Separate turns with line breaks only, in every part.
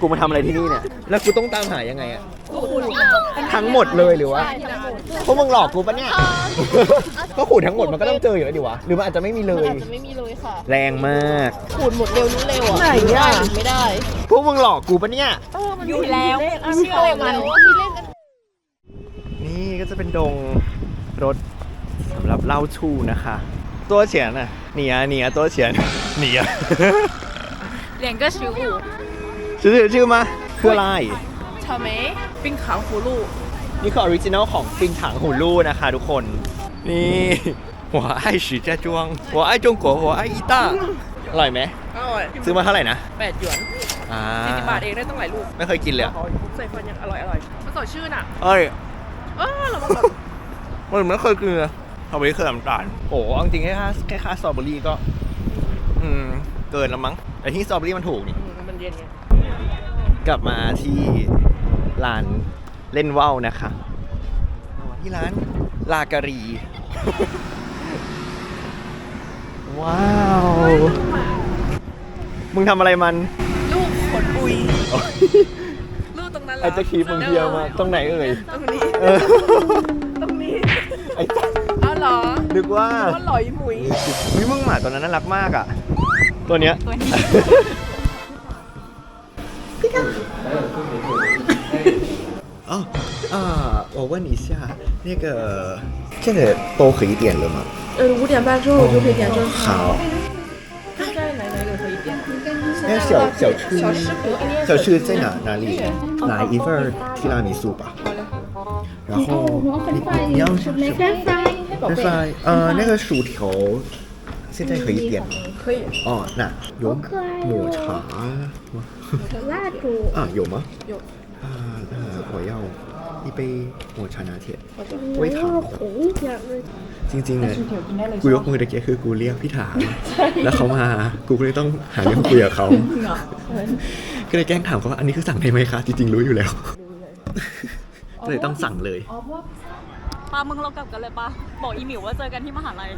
กูมาทำอะไรที่นี่เนี่ย แล้วกูต้องตามหายังไงอะทั้งหมดเลยหรือว่าพวกมึงหลอกกูปะเนี่ย ก็ขูดทั้งหมดมันก็ต้องเจออยู่แล้วดิวะ หรือมันอาจจะไม่มีเลย
อาจจะไม่มีเลยค่ะ
แรงมาก
ขูดหมดเร็วรู้เร็วอ่ะ
ไหนอะ
ด้หรือไม่ได้
พวกมึงหลอกกูปะเนี่ย
อยู่แล้วเชื่อมันที่เล่นกัน
นี่ก็จะเป็นดงรถสำหรับเล่าชูนะคะ ตัวเฉียนอ่ะหนีอ่ะหนีอ่ะตัวเฉียน หนีอ่ะ
两个食物，
ชื่อชื่อมาคืออะไร
草莓、冰糖葫芦。
นี่คือออริจินัลของปิงถังหูลู่นะคะทุกคน นี่ หัวไอ้许家庄หัวไอ้จงกัวหัวไอ้อีต้าอร่อยไหม
อร่อย
ซื้อมาเท่าไหร่นะ
แปดหยวน
อ่า
สี่สิบบาทเองได้ตั้งหลายลูก
ไม่เคยกินเลยอะ
ใส่ฟันยังอร่อยอร่อยมันสดชื่นอ่ะ
เอ้ย
เออเราแบบ
มันไม่เคยกินเลยทำไมเคยน้ำตาลโอ้เอาจริงๆแค่ค่าแค่ค่าสตรอเบอรี่ก็ อืม เกินแล้วมั้ง แต่ที่สตรอเบอรี่มันถูกนี่
มันเย็นไง
กลับมาที่ร้านเล่นว่าวนะคะที่ร้านลาการี ว้าว มึงทำอะไรมัน
ลูกขนปุย ลูกตรงนั้นเหรอ
ไอ้เจะคีบมึงเพียวมากตรงไหนเอ่ย
ตรงนี้
เออ
ตรงนี้
ไอ้จ๊ะ
เอาเหรอ
นึกว่า
ว่าหลอยหมุย
วิมึงหมาตัวนั้นน่ารักมากอะ ตัวเนี้ย
ตัวนี้
哦啊，我问一下，那个这个都可以点了吗？
呃，五点半之后我就可以点正餐。
好，
在哪哪里可以点？
那小小吃
小吃可以。
小吃在哪哪里？来一份提拉米苏吧。然后你你要什么？
宝贝
，fry 呃，那个薯条现在可以点吗？
可以。
哦，那有抹茶吗？
蜡烛，
啊，有吗？
有。
啊，那我要一杯抹茶拿铁，
我
微糖的。
要红一点的。
จริงๆเนี่ยกูยกมือตะเกียคือกูเรียกพี่ถาม แล้วเขามา กูก็เลยต้องหาเรื่องคุยกับเขา ก็เลยแกล้งถามเขาว่าอันนี้คือสั่งได้ไหมคะ จริงๆรู้อยู่แล้ว ก็เลยต้องสั่งเลย
ปามึงเรากลับกันเลยปะบอกอีหมิวว่าเจอกันที่มหาลัย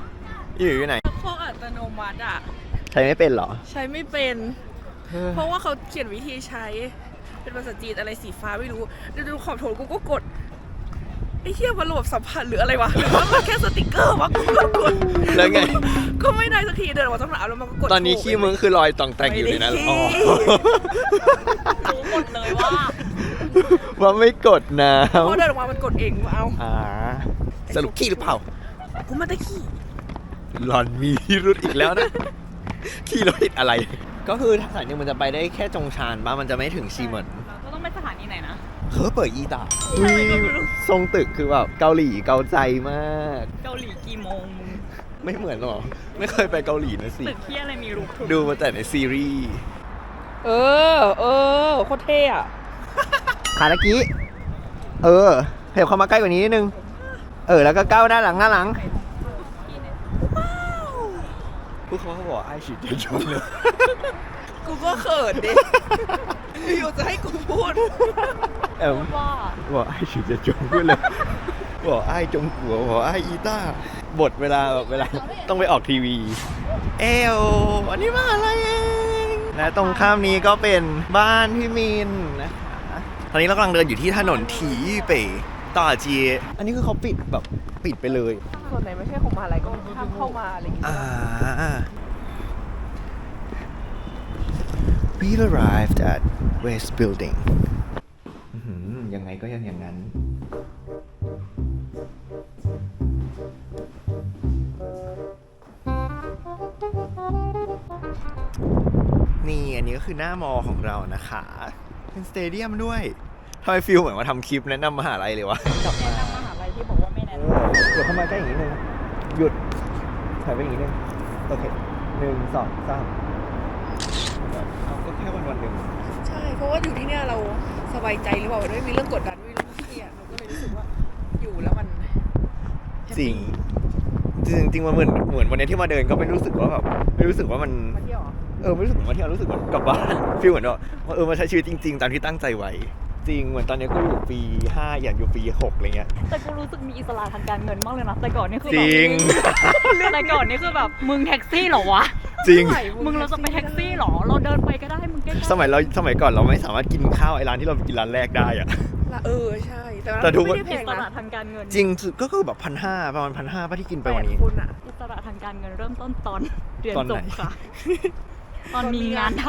อยู่อยู่ไหน
พวกอัตโนมัติอ่ะ
ใช้ไม่เป็นเหรอ
ใช้ไม่เป็น เพราะว่าเขาเขียนวิธีใช้ เป็นภาษาจีนอะไรสีฟ้าไม่รู้ดูดูขอบโถนกูก็กดไอ้เหี้ยมันระบบสัมผัสหรืออะไรวะหรือว่ามันแค่สติกเกอร์วะกูก็กด
แล้วไง
ก็ไม่ได้สักทีเดินออกมาต้องหนาวแล้วมันก็กด
ตอนนี้
ถูก
ขี้มึงคือรอยต่องแต่งอยู่ในนั้น
ไม่ได้
อ๋อ
รู้หมดเลยว่า
ว่าไม่กดน้
พอเดินออกมามันกดเองว่าเอาำ
อ่าสรุปขี้หรือเปล่า
กูไม่ได้ขี้
หลอนมีพิรุธอีกแล้วนะขี้รถติดอะไร ก็คือสายหนึงมันจะไปได้แค่จงชานบ้ามันจะไม่ถึงชีเหมิน
เราต้องไปสถานีไหนนะ
เฮ้อเปิดอีตาอุ้ยทรงตึกคือแบบเกาหลีเกาใจมาก
เกาหลีกี่โมงมึง
ไม่เหมือนหรอ ไม่เคยไปเกาหลีนะสิ
ตึกที่อะไรมีรูปทุก
ดูมาแต่ในซีรีส์
เออ เออโคตรเท่อะ
ขาตะกี้ เออเห็บเข้ามาใกล้กว่านี้นิดนึง เออ แล้วก็ก้าวหน้าหลังหน้าหลัง พูดเขาเขาบอกไอ้ฉีดเจชนเลย
กูก็เขินดิอยู่จะให้กูพูด
เออ
ว่า
บอกไอ้ฉีดเจชนพูดเลยบอกไอ้จงกัวบอกไอ้อีต้าบทเวลาแบบเวลาต้องไปออกทีวี เอวอันนี้มาอะไรเองและตรงข้ามนี้ก็เป็นบ้านพี่มินนะคะตอนนี้เรากำลังเดินอยู่ที่ถนนถีเป่ ต่อเจียอันนี้คือเขาปิดแบบปิดไปเลย
ส่วนไหนไม่ใช่ของมหาลัยก็ห้ามเข้ามาอะไรอย่างเงี้ย
อ่า We've arrived at West Building อื้อหือยังไงก็ยังอย่างนั้น นี่อันนี้ก็คือหน้ามอของเรานะคะ เป็นสเตเดียมด้วย ทำไมฟิลเหมือนมาทำคลิปแนะนำมหาลัยเลยวะ กลับมา
แนะนำมหาลัยที่บอกว่าไม่แนะน
เดี๋ยวเข้ามาใกล้อย่างนี้นึงหยุดถอยไปอย่างนี้นึงโอเคหนึ่งสองสามเอาก็แค่วันวันหนึ่ง
ใช่ เพราะว่าอยู่ที่เนี่ยเราสบายใจหรือเปล่าไม่มีเรื่องกดดันไม่มีเรื่องเครียดเราก็เลยรู้สึกว่าอยู่แล้วมัน
จริงจริงจริงๆมันเหมือนเหมือนวันนี้ที่มาเดินก็ไม่รู้สึกว่าแบบไม่รู้สึกว่ามัน
มาเที่ยวเหรอ
เออไม่รู้สึกเหมือนมาเที่ยวรู้สึกเหมือนกลับบ้านฟีลเหมือนว่าเออมาใช้ชีวิตจริง ๆ ตามที่ตั้งใจไว้ จริงเหมือนตอนนี้กูอยู่ปี5อย่างอยู่ปี6อะไรเงี้ย
แต่กูรู้สึกมีอิสระทางการเงินมากเลยนะ แต่ก่อนนี่คือ
จ
แบบ
ริง
แต่ก่อนนี่คือแบบมึงแท็กซี่เหรอวะ
จริง
มึงเราจะไปแท็กซี่เหรอ เราเดินไปก็ได้มึงใกล้ๆ
สมัยเราสมัยก่อนเราไม่สามารถกินข้าวไอ้ร้านที่เราไปกินร้านแรกได้อะ
เออใช่แต่
แต่ทุก
ไม่ได้แพ
อิ
ง
สระ
นะ
ทางการเงิน
จริงก็คือแบบพันห้าประมาณพันห้าป่ะที่กินไป
แป
วัน
ด
นี้
คนอะ
อิสระทางการเงินเริ่มต้นตอนเรียน
ตอน
จ
ไหน
บค่ะ ตอนมีงานท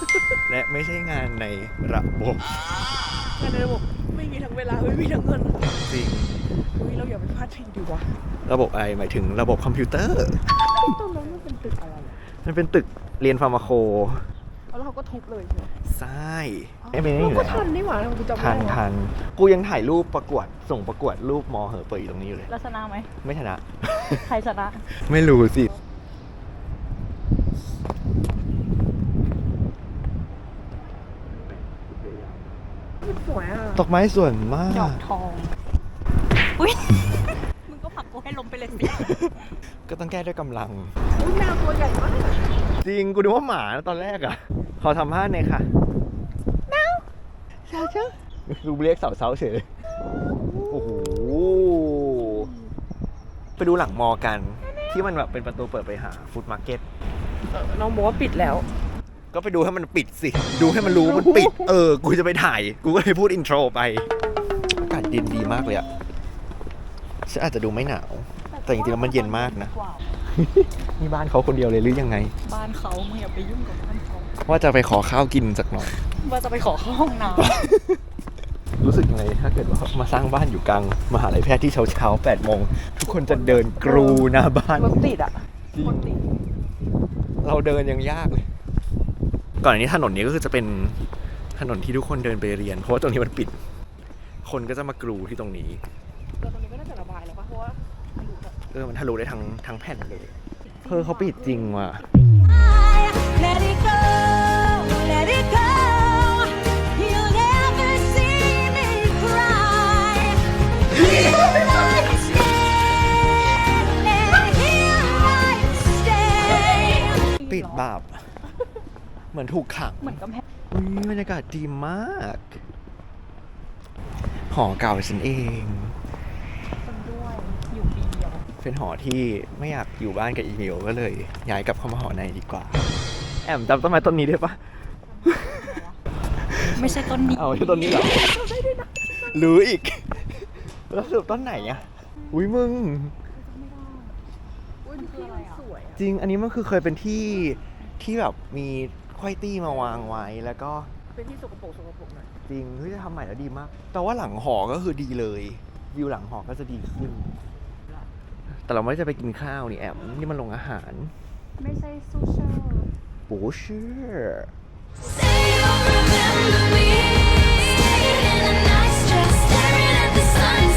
ำ
และไม่ใช่งานในระบบ
งานในระบบไม่มีทั้งเวลาไม่มีทั้งเงิน
จริง
อุ้ยเราอย่าไปพลาดทิ้งดีวะ
ระบบอะไรหมายถึงระบบคอมพิวเตอร์
ตรงนั้นมันเป็นตึกอะไรอะ
มันเป็นตึกเรียนฟาร์มาโค
แล้วเขาก็ทุบเลยใช่ไหม
ใช่ไอ้เมย์
เรา
อยู่
ก็
แล้ว
ทันนี่หว่าเรากูจำ
ทั
ไม่
น
ได้
ทันกูยังถ่ายรูปประกวด ส่งประกวดรูปมอเหอะเปิดอยู่ตรงนี้อยู่เลย
แล้วชนะไหม
ไม่ชนะ
ใครชนะ
ไม่รู้สิ
สวยอะ
ดอกไม้ส่วนมา
ดอกกทอง อุ้ย มึงก็ผลักกูให้ล้มไปเลยสิ
ก็ต้องแก้ด้วยกำลัง
อุ้ยแมวตัวใหญ่มาก
จริง กูนึกว่าหมานะตอนแรกอะ ขอทำห้าหน่อยค่ะแมวเช้าเช้าดูเรียกเสาเสาเฉยเลยโอ้โห ไปดูหลังมอกัน ที่มันแบบเป็นประตูเปิดไปหาฟู้ดมาร์เก็ต
น้องบอกว่าปิดแล้ว
ก็ไปดูให้มันปิดสิ ดูให้มันรู้มันปิด เออ กูจะไปถ่าย กูก็เลยพูดอินโทรไป อากาศเย็นดีมากเลยอะฉันอาจจะดูไม่หนาว แต่จริงๆแล้วมันเย็นมากนะ นี่บ้านเขาคนเดียวเลยหรือยังไง
บ้านเขามึงอย่าไปยุ่งกับบ้านเขา
ว่าจะไปขอข้าวกินสักหน่อย
ว่าจะไปขอเข้าห้องน้
รู้สึกยังไงถ้าเกิดว่ามาสร้างบ้านอยู่กลางมหาลัยแพทย์ที่เช้าเช้าแปดโมงทุกคนจะเดินกรูหน้าบ้าน
รถติดอะ
จริงเราเดินยังยากเลย ก่อนอันนี้ถนนนี้ก็คือจะเป็นถนนที่ทุกคนเดินไปเรียน เพราะว่าตรงนี้มันปิด คนก็จะมากรูที่ตรงนี้
แต่ตรงนี้ก็น่าจะระบายแล้วป่ะเพราะว่า
เออมันทะลุได้ทั้งทั้งแผ่นเลยเออเขาปิดจริงว่ะ
Let it go, let it go. You'll never see me cry. Here I stand, and here I stay.
ปิดแบบ เหมือนถูกขังำ
เหมือนกำแพง
อุ้ยบรรยากาศดีมาก หอเก่าฉันเอง
คนด้วยอยู่ปีเดียว
เป็นหอที่ไม่อยากอยู่บ้านกับอีเมลก็เลย ย้ายกลับเข้ามาหอในดีกว่า แอมจำต้นไม้ต้นนี้ได้ปะ
ไม่ใช่ต้นนี้
เอาใช่ต้นนี้เหรอหรืออีก แล้วสรุปต้นไหนอะอุ้ยมึง
อุ้ยที่มันสวยอะ
จริง อันนี้มันคือเคยเป็นที่ที่แบบมี ควายตี้มาวางไว้แล้วก็
เป็นที่สกปรกสกปรกหน่อย
จริงเฮ้ยจะทำใหม่แล้วดีมาก แต่ว่าหลังหอก็คือดีเลย วิวหลังหอก็จะดีขึ้น แต่เราไม่ได้จะไปกินข้าวนี่แอมนี่มันโรงอาหาร
ไม่ใช่ซูเชอร์
ปูเชื่อ
Say you'll remember me. Staying in a nice dress, staring at the sunset,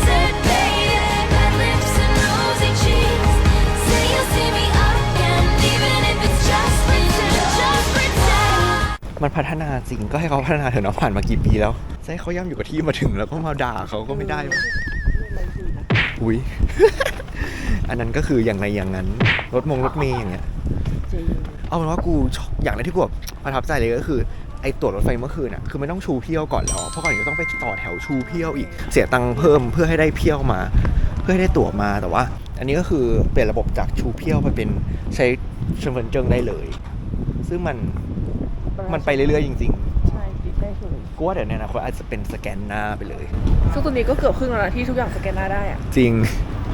มันพัฒนาจริงก็ให้เขาพัฒนาเถอะเนาะผ่านมากี่ปีแล้วจะให้เขาย่ำอยู่กับที่มาถึงแล้วก็มาด่าเขาก็ไม่ได้วะอุ้ย อันนั้นก็คืออย่างไรอย่างนั้น รถมงรถเมย์อย่างเงี้ย เอาเป็นว่ากูอย่างแรกที่กูแบบประทับใจเลยก็คือไอ้ตั๋วรถไฟเมื่อคืนอะคือไม่ต้องชูเพี้ยวก่อนแล้วอเพราะก่อนอื่นก็ต้องไปต่อแถวชูเพี้ยวอีกเสียตังค์เพิ่มเพื่อให้ได้เพี้ยวมา เพื่อให้ได้ตั๋วมาแต่ว่า อันนี้ก็คือเปลี่ยนระบบจากชูเพี้ยวไปเป็นใช้เชิญเฟินเจิงได้เลย ซึ่งมัน มันไปเรื่อยๆจริง
ใช่ติดได้เลย
ๆกูว่าเดี๋ยวในอนาคตอาจจะเป็นสแกนหน้าไปเลย
ซึ่งตัวนี้ก็เกือบครึ่งแล้วนะที่ทุกอย่างสแกนหน้าได้อะ
จริง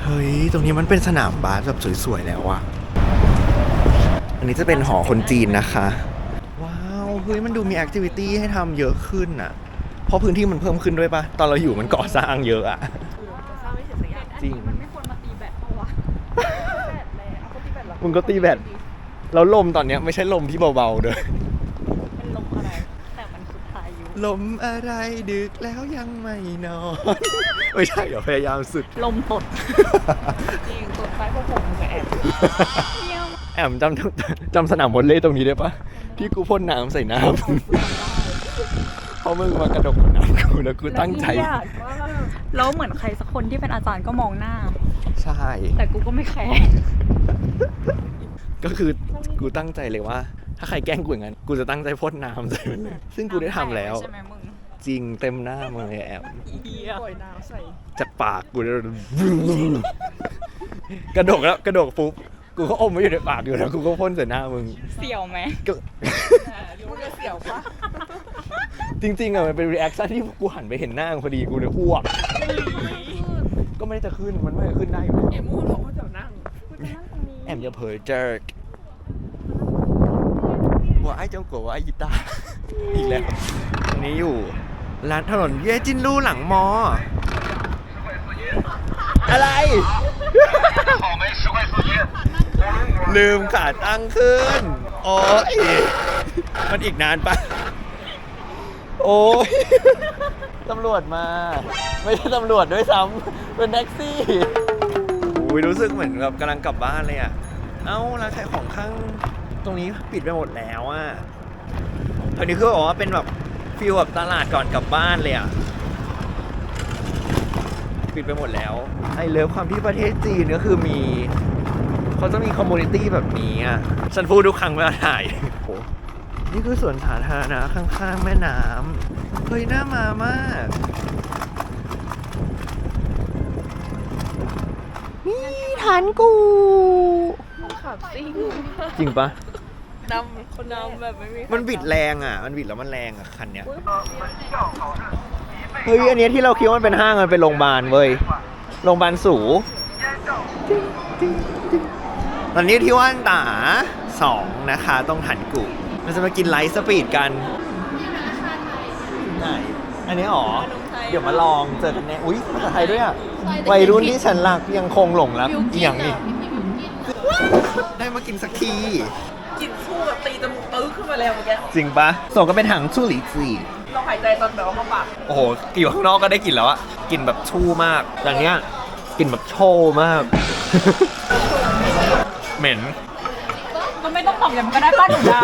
เฮ้ย ตรงนี้มันเป็นสนามบาสแบบสวย ๆ แล้วอะอันนี้จะเป็นหอคนจีนนะคะ ว้าว เฮ้ย มันดูมีแอคทิวิตี้ให้ทำเยอะขึ้นอะเพราะพื้นที่มันเพิ่มขึ้นด้วยปะตอนเราอยู่มันก่อสร้างเยอะอะ
จะสร้างไม่เสร็จสักอย่าง
จริง
มันไม่ควรมาตีแบตเพราะว่า
แบตเลยเอาเขาตีแบตเหรอ
มึงก็ตีแบต แล้วลมตอนเนี้ยไม่ใช่ลมที่เบาๆเด้อ
เป็นลมอะไร แต่มันคือพายุ
ลมอะไรดึกแล้วยังไม่นอน ไม่ใช่เดี๋ยวพยายามสุด
ลมตด
จริงตัวซ้ายพวกผมกับแอบ
แอมจำจำสนามวอลเลย์ตรงนี้ได้ปะที่กูพ่นน้ำใส่น้ำเพราะมึงมากระดกกับน้ำกูแล้วกูตั้งใจ
ยากมาก
แล้วเหมือนใครสักคนที่เป็นอาจารย์ก็มองหน้า
ใช่
แต่กูก็ไม่แคร์
ก็คือกูตั้งใจเลยว่า ถ้าใครแกล้งกูอย่างนั้นกูจะตั้งใจพ่นน้ำใส่มันเลยซึ่งกูได้ทำแล้ว
ใช่ไหมมึง
จริงเต็มหน้ามาเลยแอม
ปล่อยน้ำใส่
จากปากกูเลยกระดกแล้วกระดกปุ๊บกูก็อมไว้อยู่ในปากอยู่แล้วกูก็พ่นใส่หน้ามึง
เสี่ยวไหม
ก็
มึงจะเสียวปะ
จริงๆอะมันเป็นรีแอคชั่นที่กูหันไปเห็นหน้ามึงพอดีกูเลยอ้วก ก็ไม่ได้จะขึ้นมันไม่ได้ขึ้นได้อยู่แล้ว
เอ็มมูบอกว่าจะนั่ง
แอมจะเผยเจิก หัวไอ้เจ้ากัวไอ้กีตาร์อีกแล้ว ตรงนี้อยู่ร้านถนนเยจินลู่หลังมอ อะไร ลืมขาตั้งขึ้น โอ้ยมันอีกนานปะโอ้ยตำรวจมา ไม่ใช่ตำรวจด้วยซ้ำเป็นแท็กซี่โอ้ยรู้สึกเหมือนแบบกำลังกลับบ้านเลยอะ เอ้าร้านขายของข้าง ตรงนี้ปิดไปหมดแล้วอะอันนี้คือบอกว่าเป็นแบบฟิลแบบตลาดก่อนกลับบ้านเลยอะปิดไปหมดแล้ว ไอเลิฟความที่ประเทศจีนก็คือมีเขาจะมีคอมมูนิตี้แบบนี้อะฉันพูดทุกครั้งเวลาถ่ายโหนี่คือสวนสาธารณะข้างๆแม่น้ำเฮ้ยน่ามามาก นี่ฐานกู
ขับซิ่ง
จริงปะ
ดำคนดำแบบไม่มี
มันบิดแรงอะ มันบิดแล้วมันแรงอะคันเนี้ย เฮ้ย อันเนี้ยที่เราคิดว่ามันเป็นห้างมันเป็นโรงพยาบาลเว้ย โรงพยาบาลสูตอนนี้ที่ว่านตาสองนะคะ ต้องถันกูเราจะมากินไลท์สปีดกันไหนอันนี้อ๋อ เดี๋ยวมาลองเจอกันแน่ อุ้ยภาษาไทยด้วยอะ วัยรุ่นที่ฉันรักยังคงหลงรักอหย่างนี้ ได้มากินสักที
กลินสู้แบบตีจมูกตื้อขึ้นมาแล้วเมื่อกี้
จริงปะส่งก็เป็นถังชู่หลีจี
เราหายใจตอนแบบว่ามาปาก
โอ้โหอยู่ข้างนอกก็ได้กลิ่นแล้วอะกลิ่นแบบชู่มากอย่างเนี้ยกลิ่นแบบโชว์มาก เหม็น
ก็ไม่ต้องตอบอย่างมันก็ได้ป้าหนูดา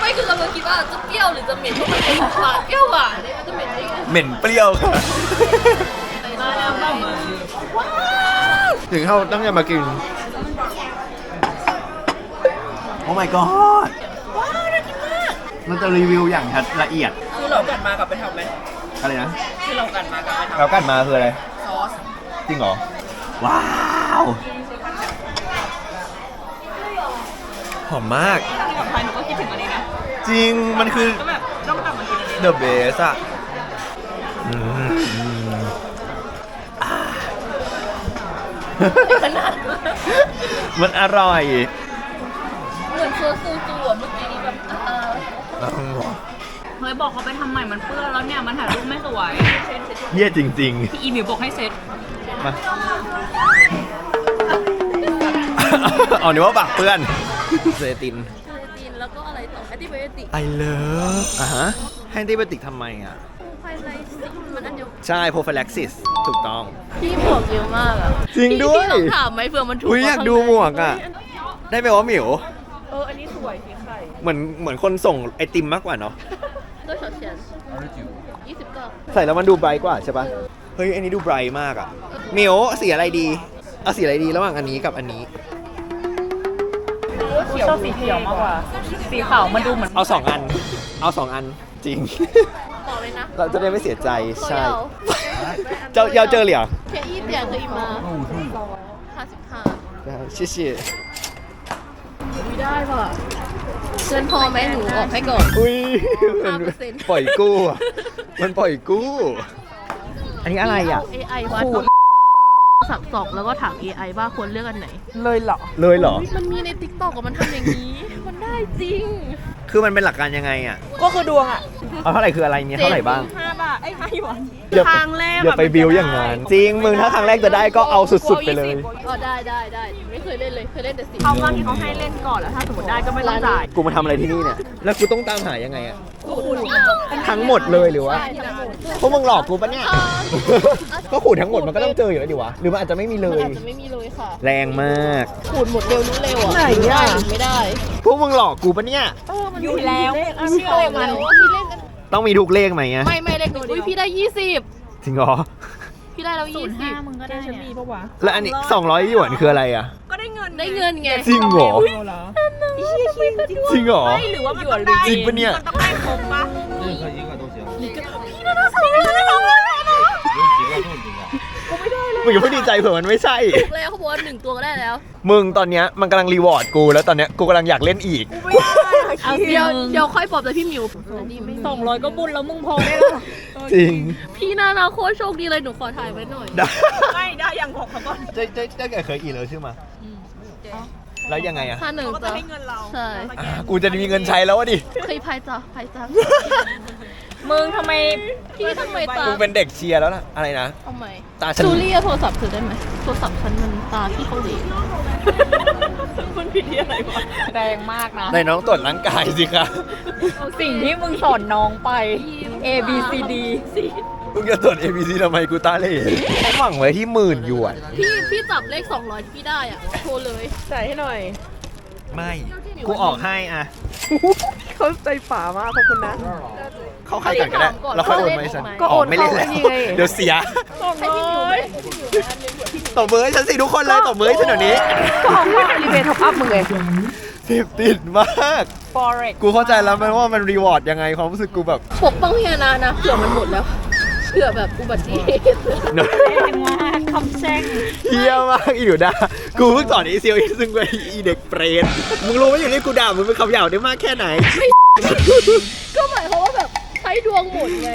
ไม่คือกำลังคิดว่าจะเปรี้ยวหรือจะเหม็นเพราะมันเป็นหวานเปรี้ยวหวานเนี่ยมันจะเหม็นได้ไง
เหม็นเปรี้ยวค่ะ
มาแล้วมามือ
ถึงเขาต้องจะมากินโอ้ my god ว้าวน่ากินมากเราจะรีวิวอย่างละเอียด
คือเรากัดมากลับไปทำไหม
อะไรนะ
คือเรากัดมากลับไปท
เรากัดมาคืออะไรำ
ซอส
จริงเหรอ ว้าวหอมมาก
กับใครหนูก็คิดถึงอันนี้นะ
จริงมันคือ
ก็แบบต้องกลับมากินอันนี้
The best อะอืมอ่ามันอร่อย
เหมือนโซซูจูอะเมื่อกี้นี้แบบอ่า
เฮ้ยบอกเขาไปทำใหม่มันเปื้อนแล้วเนี่ยมันถ่ายรูปไม่สวย
เยี่ยจริง
พี่อีมิวบอกให้เซ็ต
ๆ มา เอานึกว่าปากเปื้อนเซติน
เคอตีนแล้วก็อะไรต่อแอนติไบโอติก
I love อะฮะให้แอนติไบโอติกทำไมอะ
ไฟไลซิ่งมันอันเดียว
ใช่ prophylaxis ถูกต้อง
พี่หมวกเยอะมากอะ
จริงด้วย
พี่ลองถามไหมเผื่อมันถูก
อุ้ยอยากดูหมวกอะ ได้ไหมว่าหมิว
เออ อันนี้สวยสีไข่
เหมือนเหมือนคนส่งไอติมมากกว่าเนาะ
多少钱？ยี่สิบเก้า
ใส่แล้วมันดูไบรท์กว่าใช่ปะเฮ้ย อันนี้ดูไบรท์มากอะเหมียวสีอะไรดี เอาสีอะไรดีระหว่างอันนี้กับอันนี้
ชอบสีเขียวมากกว่า สีขาวมันดูเหมือน
เอาสองอัน เอาสองอันจริง
บอกเลยนะ
เราจะได้ไม่เสียใจใช่
เจ้า
เจ้าเยาเจอเหลียว
便宜点可以吗？ห้าสิบห้า
ชิชิ
ไม่ได้ป่ะเชิญพอไหมหนูออกให้ก่อน
อุ้ย
5%
ปล่อยกู้อะมันปล่อยกู้ อันนี้อะไรอะ
AI วัดสับสอกแล้วก็ถาม AI ว่าควรเลือกอันไหน
เลยเหรอ
เลยเหรอ
มันมีใน t ิ k t o k กับมันทำอย่างนี้ มันได้จริง
คือมันเป็นหลักการยังไงอะ
ก็คือดวงอะ
เอาเท่าไหร่คืออะไรมีเท่าไหร่บ้าง
ห้าบาทไอ้ห้าหยวน
อย่า
ครั้งแรกอะ
อย่าไปบิวอย่างนั้นจริงมึงถ้าครั้งแรกจะได้ก็เอาสุดๆไปเลย
ก็ได้ได้ได้ไม่เคยเล่นเลยเคยเล่นแต่สิ
เขาว่าที่เขาให้เล่นก่อนแล้วถ้าสมมติได้ก็ไม่ต้องจ่าย
กูมาทำอะไรที่นี่เนี่ยแล้วกูต้องตามหายังไงอะ
ขูด
ทั้งหมดเลยหรือวะ
ใช่ทั้งหมด
พวกมึงหลอกกูปะเนี่ยก็ขูดทั้งหมดมันก็ต้องเจออยู่แล้วดิวะหรือมันอาจจะไม่มีเล
มัน
ย
อาจจะไม่มีเลยค่ะ
แรงมาก
ขูดหมดเร็วรู้เร็วอะ
ไหนอะ
ได้หรือไม่ได้
พวกมึงหลอกกูปะเนี่ย
อยู่แล้วเชื่อ
โต
เลย
มา
มัน
แล้วว่าพี่เล่นกัน
ต้องมีทุกเลขไหมอะ
ไม่ไม่เล่นกันอุ้ยพี่ได้ยี่สิบ
จริงเหรอ
พี่ได้แล้ว
ศู
ยี่
นย์
สิ
ห้า
บ
มึงก็ได้เนี่ย
ปะวะ
แล้วอันนี้200หยวนคืออะไรอะ
ก็ได้เงิน
ได้เงินไง
จริงเหรอ
เอาเหรอ
จริงเหรอ
ไม่หรือว่ามันต้องได้
จริงปะเนี่ย
มันต้องได้ครบปะ
มึงอย่าเพิ่งดีใจเผื่อมันไม่ใช่
ถูกแล้วเขาบอกว่าหนึ่งตัวก็ได้แล้ว
มึงตอนเนี้ยมันกำลังรีวอร์ดกูแล้วตอนเนี้ยกูกำลังอยากเล่นอีก
เอาสิ
เดี๋ยว
มึง
เดี๋ยวค่อยปลอบใจพี่หมิวอันนี้ไม่
สองร้อยก็บุญแล้วมึงพอได้แล้ว
จริง
พี่นานาโคตรโชคดีเลยหนูขอถ่ายไว้หน่อย
ได้
ไม่ได้ยังบอกเขาก่อน
จะจะจะเกิดเคยอีกแล้วใช่ไหมแล้วยังไงอะ
ค่าหนึ่ง
เขาก็จะ
จ้ะ
ให้เงินเรา
ใช่
อะกูจะมีเงินใช้แล้ววะดิ
เคยพายจ้ะพายจ้ะ
มึงทำไม
พี่ทำไมตา
กูเป็นเด็กเชียร์แล้วนะอะไรนะ
ทำไม
ตาฉัน
จูลี่เอาโทรศัพท์เธอได้ไหมโทรศัพท์ฉันมันตาพี่เขาดี
มันผิดที่อะไรวะ
แรงมากนะ
ในน้องตรวจร่างกายสิคะ
สิ่งที่มึงสอนน้องไป A B C D
มึงจะตรวจ ABC ทำไมกูตาเหล่เขาหวังไว้ที่หมื่นหยวน
พี่พี่จับเลข 200ที่พี่ได้อะ โทรเลย
จ่ายให้หน่อย
ไม่ กูออกให้อะ
เขาใจฝามากขอบคุณนะ
เข้าใครก่อนก็ได้แล้วค่อยโอนมาให้ฉัน
ก็โอน
ไม่เล่น
เข้า
แล้ว
ไอ้นี่ไง
เดี๋ยวเสีย
ให้พี่หมิวไหมให้พี่หมิวไหมอันหนึงเผื่อพี่หมิว
ตบมือให้ฉันสิทุกคนเลยตบมือให้ฉันเดี๋ยวนี้
ก็ของว่ารีเวทท็อปอัพมึงไง
เสพติดมาก
Forex
กูเข้าใจแล้วมันว่ามันรีวอร์ดยังไงความรู้สึกกูแบบ
ปกป้องพี่นานานะเผื่อมันหมดแล้ว เผื่อแบบอุบัติเหตุ
เนอะ
แรงมากคำแช่ง
เฮียมากอีอยู่ดากูเพิ่งสอนอีเซียวอีซึ่งไปอีเด็กเปรตมึงรู้ไหมอยู่นี่กูด่ามึงเป็นคำหยาบได้มากแค่ไหน
ก็หมายความว่าแบบใช้ดวงหมดไง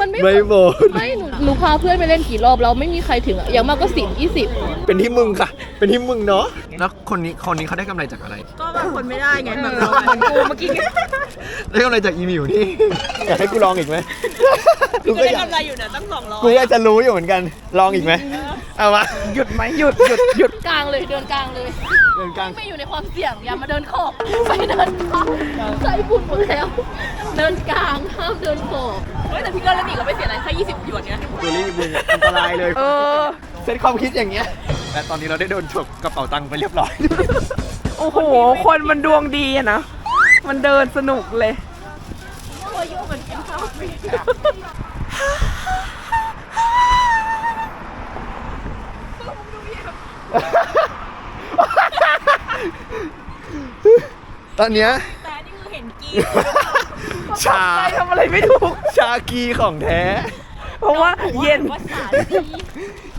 มันไม่
ไม่หมด
ไม่หนูหนูพาเพื่อนไปเล่นกี่รอบแล้วไม่มีใครถึงอะอย่างมากก็สิบยี่สิบ
เป็นที่มึงค่ะ เป็นที่มึงเนาะแล้วคนนี้คนนี้เขาได้กำไรจากอะไร
ก็บางคนไม่ได้ไงแบบเราเหมือนกูเมื่อกี้ไง
ได้กำไรจากอีมิวนี่อยากให้กูลองอีกไหม กู
ก็
ก็
ได้
อยาก
กำไรอยู่นะตั้งสองร้อย
กูอยากจะรู้อยู่เหมือนกันลองอีกไหมเอามา
หยุดไหมหยุดหยุดหยุด
กลางเลยเดินกลางเลย
เดินกลาง
ไม่อยู่ในความเสี่ยงอย่ามาเดินขอบไปเดินขอบใจบุญหมดแล้ว เดินกลางห้ามเดินขอบ
เฮ้ยแต่พี่ก็เล่นอีกก็ไม่เสียอะไรแค่ยี่สิบหยวนเนี่ย
ตัวนี้มึงอันตรายเลย
เออ
เซตความคิดอย่างเงี้ย แต่ตอนนี้เราได้โดนฉกกระเป๋าตังค์ไปเรียบร้อย
โอ้โห คนมันดวงดีอะนะ มันเดินสนุกเลย
ตัวโยกเหมือนกินข้าวฟรี
ตอนเนี้ย
แต่นี่คือเห็นกี
ชา
ใครทำอะไรไม่ถูก
ชากีของแท้
เพราะว่าเย็น
ภาษาจี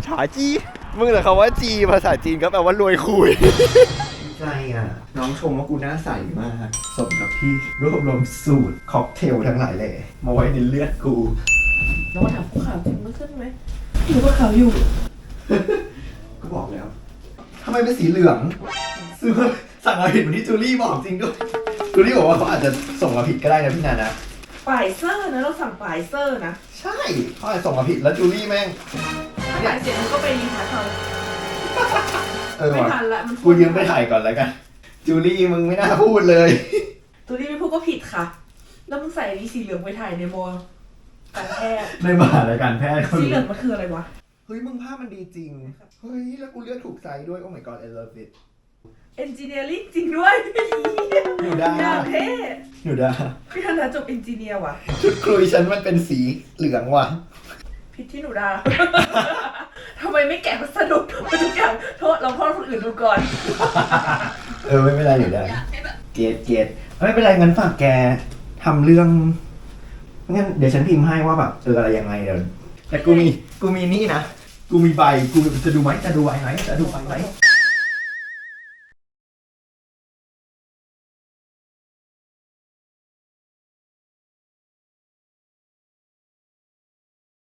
ชาจี มึงแต่คำว่าจี ภาษาจีนก็แปลว่ารวยคุยใจอะ น้องชมว่ากูหน้าใสมาก สมกับที่รวบรวมสูตรค็อกเทลทั้งหลายเลย มาไว้ในเลือดกู
น้องถามผู้ข่าวจริงมันขึ้นไหม
ก็บอกแล้วทำไมเป็นสีเหลืองซื้อมาสั่งมาผิดเหมือนที่จูลี่บอกจริงด้วยจูลี่บอกว่าเขาอาจจะส่งมาผิดก็ได้นะพี่นานะ
ป่ายเซอร์นะเราสั่งป่ายเซอร์นะ
ใช่เขาอาจจะส่งมาผิดแล้วจูลี่แม่ง
ถ้าถ่ายเสร็จมันก็ไปรีทัชเอา
เออ
ไม่
ว่ะ
ทันละมัน
กูยืมไปถ่ายก่อนแล้วกัน จูลี่มึงไม่น่าพูดเลย
ตัวนี้ไม่พูดก็ผิดค่ะ แล้วมึงใส่อันนี้สีเหลืองไปถ่ายในโม การแพทย์
ในมหาลัยการแพทย์เขา
สี
รู้
เหลืองมันคืออะไรวะ
เฮ้ยมึงภาพมันดีจริง เฮ้ย แล้วกูเลือกถูกไซส์ด้วย โอ้ my god I love it
เอนจิเนียริ่งจริงด้วย
หนูดา
อย่างเท่
หนูดา
พี่ธนาจบเอนจิเนียร์ว่ะ
ชุดครุยฉันมันเป็นสีเหลืองว่ะ
ผิดที่หนูดาทำไมไม่แกะมันสนุกทุกอย่างโทษเราโทษคนอื่นดูก่อน
เออ ไม่เป็นไรหนูดาเกตเกตไม่เป็นไรงั้นฝากแกทำเรื่อง งั้นเดี๋ยวฉันพิมพ์ให้ว่าแบบเอออะไรยังไงเดี๋ยวแต่กูมีกูมีนี่นะ กูมีใบกูจะดูไหมจะดูใบไหมจะดูใบไหม